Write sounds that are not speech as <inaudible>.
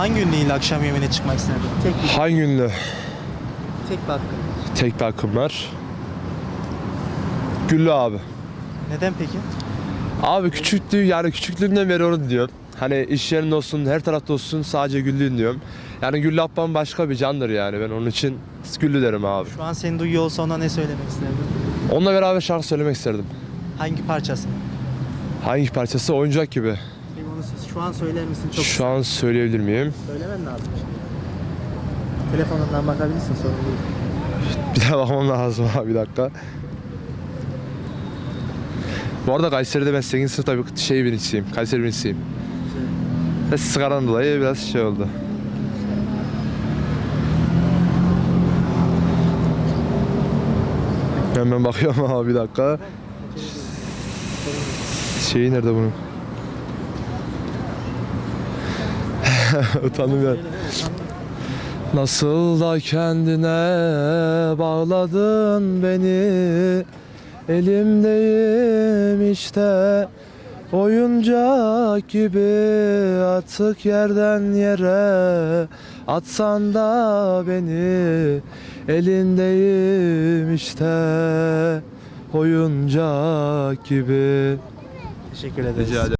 Hangi ünlüyle akşam yemeğine çıkmak isterdin? Tek bir, Hangi ünlü tek bir hakkın. tek bir akım var? Güllü abi. Neden peki? Abi küçüklüğü yani küçüklüğümden beri onu diyorum. Hani iş yerinde olsun, her tarafta olsun sadece Güllü'yüm diyorum. Yani Güllü ablam başka bir candır yani. Ben onun için Güllü derim abi. Şu an seni duyuyor olsa ona ne söylemek isterdin? Onunla beraber şarkı söylemek isterdim. Hangi parçası? Hangi parçası? Oyuncak gibi. Şu an söyler misin? Çok Şu an söyleyebilir miyim? söylemen lazım şimdi. Telefonundan bakabilirsin sorun değil. <laughs> Bir daha bakmam lazım abi bir dakika. Bu arada Kayseri'de ben 8. sınıfta bir şey birincisiyim. Kayseri birincisiyim. Ve sigaranın dolayı biraz şey oldu. Hemen bakıyorum <laughs> abi bir dakika. Şeyi nerede bunun? <laughs> Utandım ya. Nasıl da kendine bağladın beni Elimdeyim işte Oyuncak gibi atık yerden yere Atsan da beni Elindeyim işte Oyuncak gibi Teşekkür ederiz. Rica ederim.